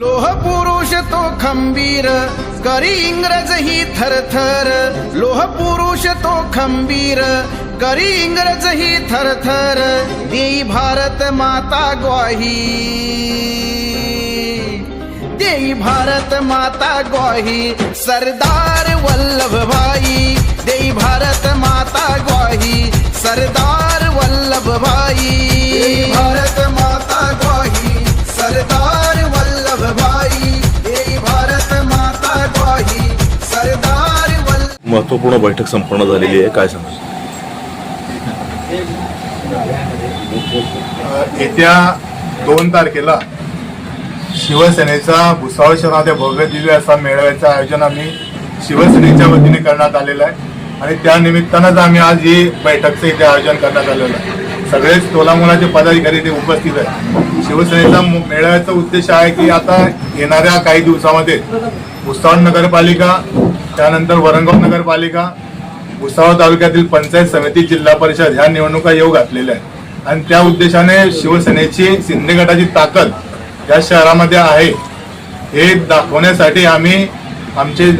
लोह पुरुष तो खंबीर करी इंग्रज ही थरथर. लोह पुरुष तो खंबीर करी इंग्रज ही थरथर. देई भारत माता ग्वाही. देई भारत माता ग्वाही. सरदार वल्लभ भाई. देई भारत माता ग्वाही. सरदार वल्लभ भाई. भारत माता ग्वाही. सरदार वल्लभ महत्त्वपूर्ण बैठक संपन्न झालेली आहे. काय सांगा येत्या दोन तारखेला शिवसेनेचा भुसावळ शहरामध्ये भव्य दिव्य असा मेळाव्याचं आयोजन आम्ही शिवसेनेच्या वतीने करण्यात आलेलं आहे. आणि त्या निमित्तानंच आम्ही आज ही बैठकचं इथे आयोजन करण्यात आलेलं आहे. सगळेच तोलामोलाचे पदाधिकारी इथे उपस्थित आहेत. शिवसेनेचा मु- मेळाव्याचा उद्देश आहे की आता येणाऱ्या काही दिवसामध्ये भुसावळ नगरपालिका त्यानंतर वरंगाव नगरपालिका भुसावळ तालुक्यातील पंचायत समिती जिल्हा परिषद ह्या निवडणुका येऊ घातलेल्या आहेत. आणि त्या उद्देशाने शिवसेनेची शिंदे गटाची ताकद या शहरामध्ये आहे हे दाखवण्यासाठी आम्ही आमचे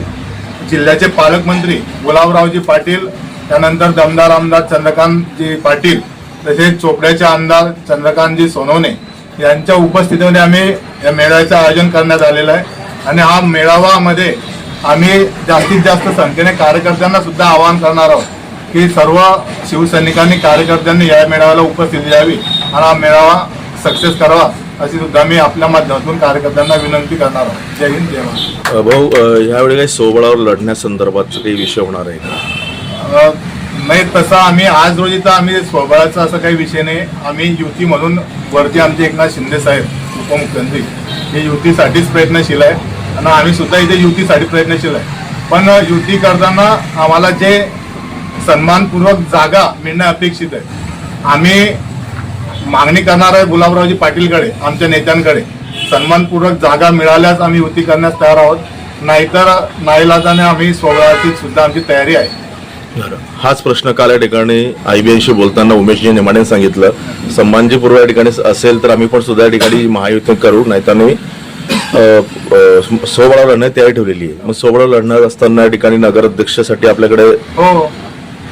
जिल्ह्याचे पालकमंत्री गुलाबरावजी पाटील त्यानंतर दमदार आमदार चंद्रकांतजी पाटील तसेच चोपड्याचे आमदार चंद्रकांतजी सोनवणे यांच्या उपस्थितीमध्ये आम्ही या मेळाव्याचं आयोजन करण्यात आलेलं आहे. आणि हा मेळावामध्ये आम्ही जास्तीत जास्त संख्येने कार्यकर्त्यांना सुद्धा आवाहन करणार आहोत की सर्व शिवसैनिकांनी कार्यकर्त्यांनी या मेळाव्याला उपस्थिती द्यावी आणि हा मेळावा सक्सेस करावा अशी सुद्धा मी आपल्या माध्यमातून कार्यकर्त्यांना विनंती करणार आहोत. जय हिंद जय महाराष्ट्र. भाऊ ह्यावेळी काही सोबळावर लढण्यासंदर्भात काही विषय होणार आहे का? नाही तसं आम्ही आज रोजी तर आम्ही स्वबळाचा असा काही विषय नाही. आम्ही युती म्हणून वरती आमचे एकनाथ शिंदे साहेब उपमुख्यमंत्री हे युतीसाठीच प्रयत्नशील आहे आणि आम्ही सुद्धा इथे युतीसाठी प्रयत्नशील आहे. पण युती करताना आम्हाला जे सन्मानपूर्वक जागा मिळणं अपेक्षित आहे. आम्ही मागणी करणार आहे गुलाबरावजी पाटीलकडे आमच्या नेत्यांकडे सन्मानपूर्वक जागा मिळाल्यास आम्ही युती करण्यास तयार आहोत. नाहीतर नाईलाजाने आम्ही सोहळ्याची सुद्धा आमची तयारी आहे. हाच प्रश्न काल या ठिकाणी आयबीआयशी बोलताना उमेशजी नेमाने सांगितलं. सन्मानजी या ठिकाणी असेल तर आम्ही पण सुद्धा या ठिकाणी महायुती करू नाहीतर आम्ही सोबळा लढण्यात तयारी ठेवलेली आहे. मग सोबळा लढणार असताना या ठिकाणी नगर अध्यक्षासाठी आपल्याकडे हो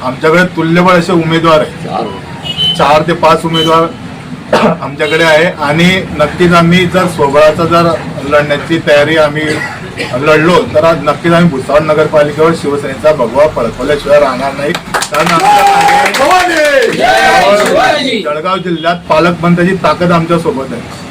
आमच्याकडे तुल्यबळ असे उमेदवार आहे चार ते पाच उमेदवार आमच्याकडे आहे. आणि नक्कीच आम्ही जर स्वबळाचा जर लढण्याची तयारी आम्ही लढलो तर आज नक्कीच आम्ही भुसावळ नगरपालिकेवर शिवसेनेचा भगवा फडकवल्याशिवाय राहणार नाही. कारण जळगाव जिल्ह्यात पालकमंत्र्याची ताकद आमच्यासोबत आहे.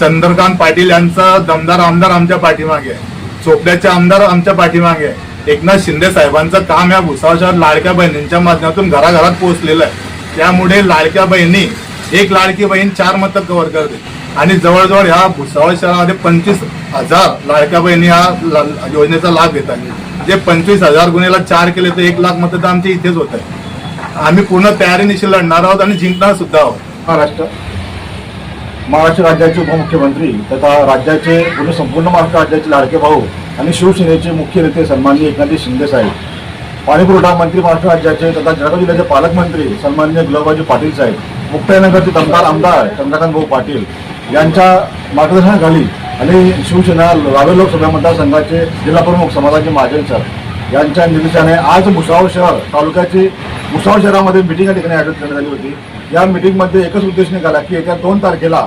चंद्रकांत पाटील यांचा दमदार आमदार आमच्या पाठीमागे आहे. चोपड्याचे आमदार आमच्या पाठीमागे आहे. एकनाथ शिंदे साहेबांचं काम या भुसावच्या लाडक्या बहिणींच्या माध्यमातून घराघरात पोहोचलेलं आहे. त्यामुळे लाडक्या बहिणी एक लाडकी बहीण चार मतं कव्हर करते. आणि जवळजवळ ह्या भुसावळ शहरामध्ये पंचवीस हजार लाडक्या बहिणी ह्या योजनेचा लाभ घेतात जे पंचवीस हजार गुन्हेला चार केले तर एक लाख मतं तर आमच्या इथेच होत आहे आम्ही पूर्ण तयारीनिशी लढणार आहोत आणि जिंकणार सुद्धा आहोत. महाराष्ट्र. महाराष्ट्र राज्याचे उपमुख्यमंत्री तथा राज्याचे पूर्ण संपूर्ण महाराष्ट्र राज्याचे लाडके भाऊ आणि शिवसेनेचे मुख्य नेते सन्माननीय एकनाथजी शिंदे साहेब पाणीपुरवठा मंत्री महाराष्ट्र राज्याचे तथा जळगाव जिल्ह्याचे पालकमंत्री सन्माननीय गुलाबबाजी पाटील साहेब मुक्ताईनगरचे दमदार आमदार चंद्रकांत भाऊ पाटील यांच्या मार्गदर्शनाखाली आणि शिवसेना रावे लोकसभा मतदारसंघाचे जिल्हाप्रमुख समाजाचे महाजन सर यांच्या निर्देशाने आज भुसावळ शहर तालुक्याची भुसावळ शहरामध्ये मिटिंग या ठिकाणी आयोजित करण्यात आली होती. या मिटिंगमध्ये एकच उद्देश निघाला की येत्या दोन तारखेला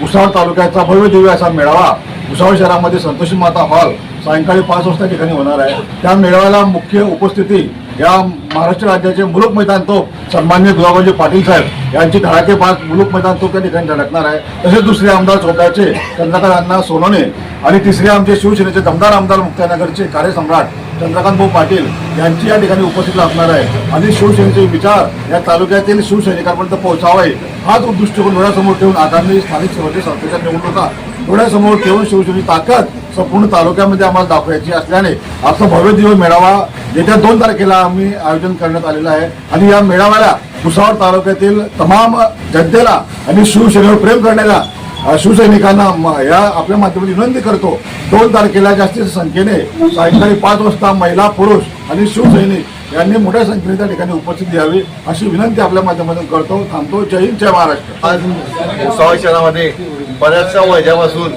भुसावळ तालुक्याचा भव्य दिव्य असा मेळावा भुसावळ शहरामध्ये संतोषी माता हॉल सायंकाळी पाच वाजता ठिकाणी होणार आहे. त्या मेळाव्याला मुख्य उपस्थिती या महाराष्ट्र राज्याचे मुलुक मैदान तो सन्मान्य गुलाबाजी पाटील साहेब यांची पाच मुलुक मैदान तो त्या ठिकाणी धडकणार आहे. तसेच दुसरे आमदार चौकाचे चंद्रकांत अण्णा सोनोने आणि तिसरे आमचे शिवसेनेचे दमदार आमदार मुक्तानगरचे कार्यसम्राट चंद्रकांत भाऊ पाटील यांची या ठिकाणी उपस्थित असणार आहे. आणि शिवसेनेचे विचार या तालुक्यातील शिवसैनिकांपर्यंत पोहोचावे हाच दृष्टिकोन डोळ्यासमोर ठेवून आगामी स्थानिक स्वराज्य संस्थेच्या निवडणुका डोळ्यासमोर ठेवून शिवसेनेची ताकद संपूर्ण तालुक्यामध्ये आम्हाला दाखवायची असल्याने आजचा भव्य दिवस मेळावा येत्या दोन तारखेला आम्ही आयोजन करण्यात आलेलं आहे. आणि या मेळाव्याला भुसावळ तालुक्यातील तमाम जनतेला आणि शिवसेनेवर प्रेम करण्याला शिवसैनिकांना म- या आपल्या माध्यमातून विनंती करतो. दोन तारखेला जास्तीत संख्येने सायंकाळी पाच वाजता महिला पुरुष आणि शिवसैनिक यांनी मोठ्या संख्येने त्या ठिकाणी उपस्थित द्यावी अशी विनंती आपल्या माध्यमातून करतो. थांबतो. जय हिंद जय महाराष्ट्र. आज भुसावळ शहरामध्ये बऱ्याचशा वर्षापासून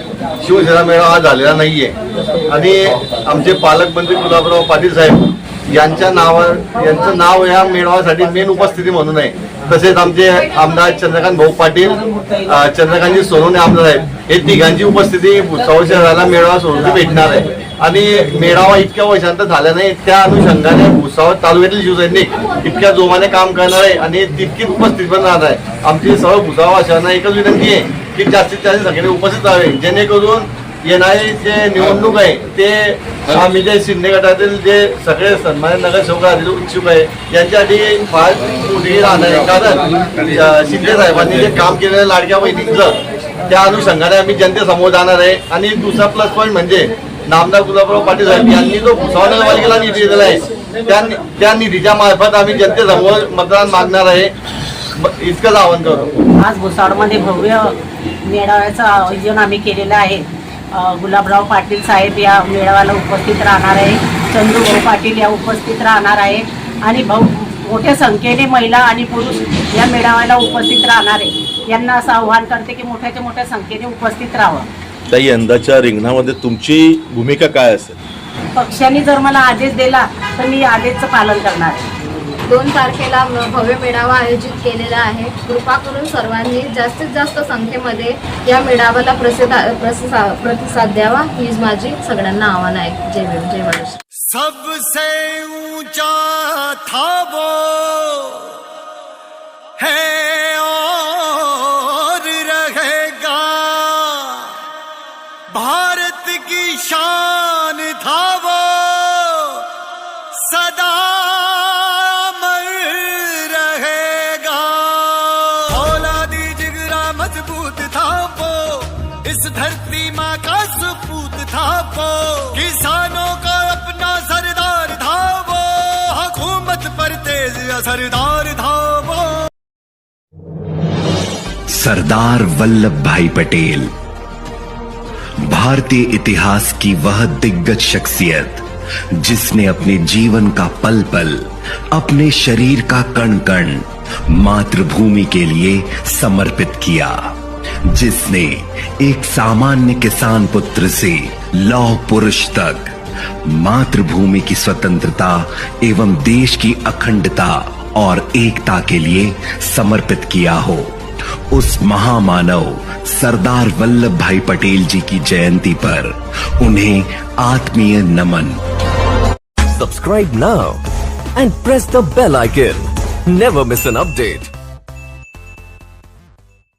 शिवसेना मेळावा हा झालेला नाहीये. आणि आमचे पालकमंत्री गुलाबराव पाटील साहेब यांच्या नावावर यांचं नाव या मेळाव्यासाठी मेन उपस्थिती म्हणून आहे. तसेच आमचे आमदार चंद्रकांत भाऊ पाटील चंद्रकांतजी सोनवणे आमदार आहेत. हे तिघांची उपस्थिती भुसावळ शहराला मेळावा सोडून भेटणार आहे. आणि मेळावा इतक्या वर्षांत झाला नाही त्या अनुषंगाने भुसावळ तालुक्यातील शिवसैनिक इतक्या जोमाने काम करणार आहे आणि तितकीच उपस्थित पण राहणार आहे. आमची सर्व भुसावळवासियांना एकच विनंती आहे की जास्तीत जास्त सगळे उपस्थित राहावे. जेणेकरून येणारी जे निवडणूक आहे ते आम्ही जे शिंदे गटातील जे सगळे सन्मानित नगरसेवक उत्सुक इच्छुक आहे यांच्यासाठी फार मोठी राहणार आहे. कारण शिंदे साहेबांनी जे काम केलेलं लाडक्या बहिणींचं त्या अनुषंगाने आम्ही जनतेसमोर जाणार आहे. आणि दुसरा प्लस पॉईंट म्हणजे नामदार गुलाबराव पाटील साहेब यांनी जो भुसावळ नगरपालिकेला निधी दिलेला आहे त्या त्या निधीच्या मार्फत आम्ही जनतेसमोर मतदान मागणार आहे. इतकंच आव्हान करतो. आज भुसावळमध्ये भव्य मेळाव्याचं आयोजन आम्ही केलेलं आहे. गुलाबराव पाटील साहेब या मेळाव्याला उपस्थित राहणार आहे. चंदूभाऊ पाटील या उपस्थित राहणार आहे. आणि भाऊ मोठ्या संख्येने महिला आणि पुरुष या मेळाव्याला उपस्थित राहणार आहे. यांना असं आव्हान करते की मोठ्याच्या मोठ्या संख्येने उपस्थित राहावं. त्या यंदाच्या रिंगणामध्ये तुमची भूमिका काय असेल? पक्षाने जर मला आदेश दिला तर मी आदेशचं पालन करणार आहे. दोन तारखेला भव्य मेळावा आयोजित केलेला आहे. कृपा करून सर्वांनी जास्तीत जास्त संख्येमध्ये या मेळाव्याला प्रसिद्ध प्रसिसा- प्रतिसाद द्यावा. हीच माझी सगळ्यांना आव्हान आहे. जय भीम जय महाराष्ट्र सबसे ऊंचा था वो है और रहेगा। भारत की शान था वो मज़बूत था वो, इस धरती माँ का सपूत था वो। किसानों का अपना सरदार था वो हुकूमत पर तेज असरदार था वो। सरदार वल्लभ भाई पटेल, भारतीय इतिहास की वह दिग्गज शख्सियत, जिसने अपने जीवन का पल पल, अपने शरीर का कण कण मातृभूमि के लिए समर्पित किया। जिसने एक सामान्य किसान पुत्र से लौह पुरुष तक मातृभूमि की स्वतंत्रता एवं देश की अखंडता और एकता के लिए समर्पित किया हो उस महामानव सरदार वल्लभ भाई पटेल जी की जयंती पर उन्हें आत्मीय नमन subscribe now and press the bell icon. Never miss an update.